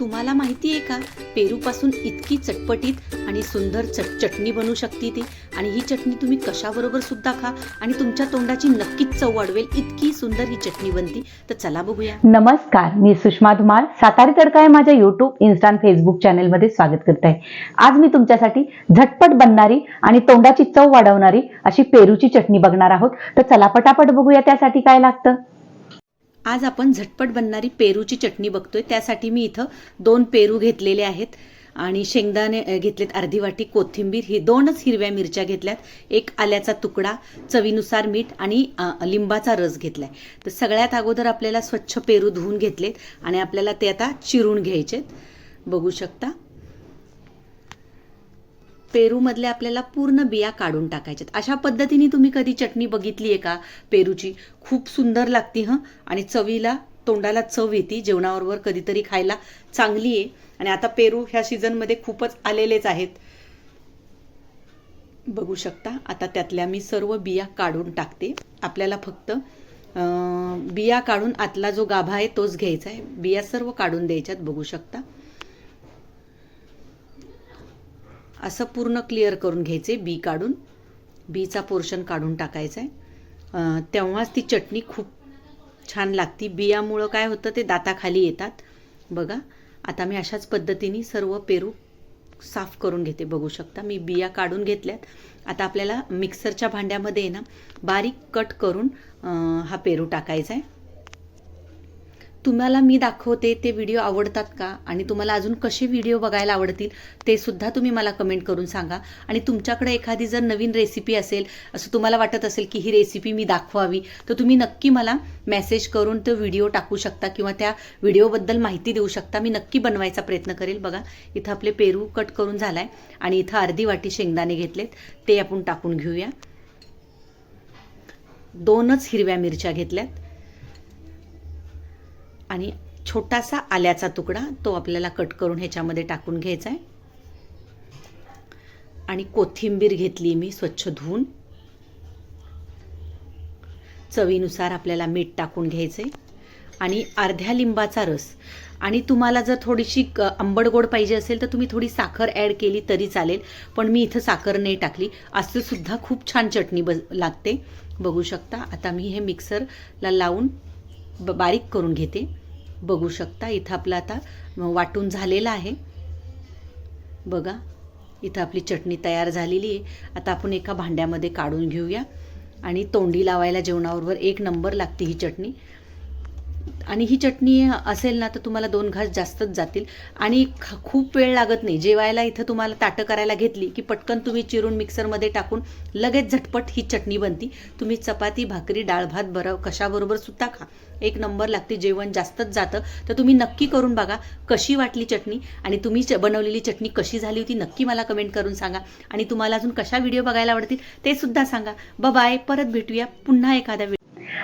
तुम्हाला माहिती आहे का? पेरूपासून इतकी चटपटीत आणि सुंदर चट चटणी बनू शकते ती. आणि ही चटणी तुम्ही कशाबरोबर सुद्धा खा आणि तुमच्या तोंडाची नक्कीच चव वाढवेल. इतकी सुंदर ही चटणी बनती. तर चला बघूया. नमस्कार मी सुषमा धुमाळ सातारी तडका आहे माझ्या युट्यूब इन्स्टा फेसबुक चॅनेलमध्ये स्वागत करत आहे आज मी तुमच्यासाठी झटपट बनणारी आणि तोंडाची चव वाढवणारी अशी पेरूची चटणी बघणार आहोत. तर चला पटापट बघूया त्यासाठी काय लागतं. आज आपण झटपट बनणारी पेरूची चटणी बघतोय. त्यासाठी मी इथं दोन पेरू घेतलेले आहेत आणि शेंगदाणे घेतलेत अर्धी वाटी कोथिंबीर. ही दोनच हिरव्या मिरच्या घेतल्यात. एक आल्याचा तुकडा चवीनुसार मीठ आणि लिंबाचा रस घेतलाय. तर सगळ्यात अगोदर आपल्याला स्वच्छ पेरू धुवून घेतलेत आणि आपल्याला ते आता चिरून घ्यायचेत. बघू शकता. पेरूमधले आपल्याला पूर्ण बिया काढून टाकायच्यात. अशा पद्धतीने तुम्ही कधी चटणी बघितली आहे का पेरूची? खूप सुंदर लागती हं? आणि चवीला तोंडाला चव येते जेवणाबरोबर कधीतरी खायला चांगली आहे आणि आता पेरू ह्या सीझनमध्ये खूपच आलेलेच आहेत. बघू शकता आता त्यातल्या मी सर्व बिया काढून टाकते. आपल्याला फक्त बिया काढून आतला जो गाभा आहे तोच घ्यायचा आहे. बिया सर्व काढून द्यायच्यात बघू शकता. असं पूर्ण क्लिअर करून घ्यायचे. बी काढून बीचा पोर्शन काढून टाकायचा आहे तेव्हाच ती चटणी खूप छान लागती. बियामुळं काय होतं ते दाताखाली येतात. बघा आता मी अशाच पद्धतीने सर्व पेरू साफ करून घेते. बघू शकता मी बिया काढून घेतल्यात. आता आपल्याला मिक्सरच्या भांड्यामध्ये आहे ना बारीक कट करून हा पेरू टाकायचा आहे तुम्हाला मी दाखवते ते व्हिडिओ आवडतात का? आणि तुम्हाला अजून कसे व्हिडिओ बघायला आवडतील ते सुद्धा तुम्ही मला कमेंट करून सांगा. आणि तुमच्याकडे एखादी जर नवीन रेसिपी असेल असं तुम्हाला वाटत असेल की ही रेसिपी मी दाखवावी तर तुम्ही नक्की मला मेसेज करून तो व्हिडिओ टाकू शकता किंवा त्या व्हिडिओबद्दल माहिती देऊ शकता. मी नक्की बनवायचा प्रयत्न करेल. बघा इथं आपले पेरू कट करून झाला आहे आणि इथं अर्धी वाटी शेंगदाणे घेतलेत. ते आपण टाकून घेऊया. दोनच हिरव्या मिरच्या घेतल्यात. आणि छोटासा आल्याचा तुकडा तो आपल्याला कट करून ह्याच्यामध्ये टाकून घ्यायचा आहे आणि कोथिंबीर घेतली मी स्वच्छ धुवून. चवीनुसार आपल्याला मीठ टाकून घ्यायचे आणि अर्ध्या लिंबाचा रस. आणि तुम्हाला जर थोडीशी क- आंबट गोड पाहिजे असेल तर तुम्ही थोडी साखर ॲड केली तरी चालेल. पण मी इथं साखर नाही टाकली. असं सुद्धा खूप छान चटणी ब लागते. बघू शकता. आता मी हे मिक्सरला लावून ब बारीक करून घेते. बघू शकता इथं आपलं आता वाटून झालेलं आहे. बघा इथं आपली चटणी तयार झालेली आहे. आता आपण एका भांड्यामध्ये काढून घेऊया आणि तोंडी लावायला जेवणाबरोबर एक नंबर लागते ही चटणी. आणि ही चटणी असेल ना तर तुम्हाला दोन घास जास्तच जातील. आणि ख- खूप वेळ लागत नाही. जेवायला इथं तुम्हाला ताटं करायला घेतली की पटकन तुम्ही चिरून मिक्सरमध्ये टाकून लगेच झटपट ही चटणी बनती. तुम्ही चपाती भाकरी डाळ भात बरं कशाबरोबर सुद्धा खा. एक नंबर लागते जेवण जास्तच जातं. तर तुम्ही नक्की करून बघा कशी वाटली चटणी आणि तुम्ही च- बनवलेली चटणी कशी झाली होती नक्की मला कमेंट करून सांगा. आणि तुम्हाला अजून कशा व्हिडिओ बघायला आवडतील ते सुद्धा सांगा. बाय परत भेटूया पुन्हा एखाद्या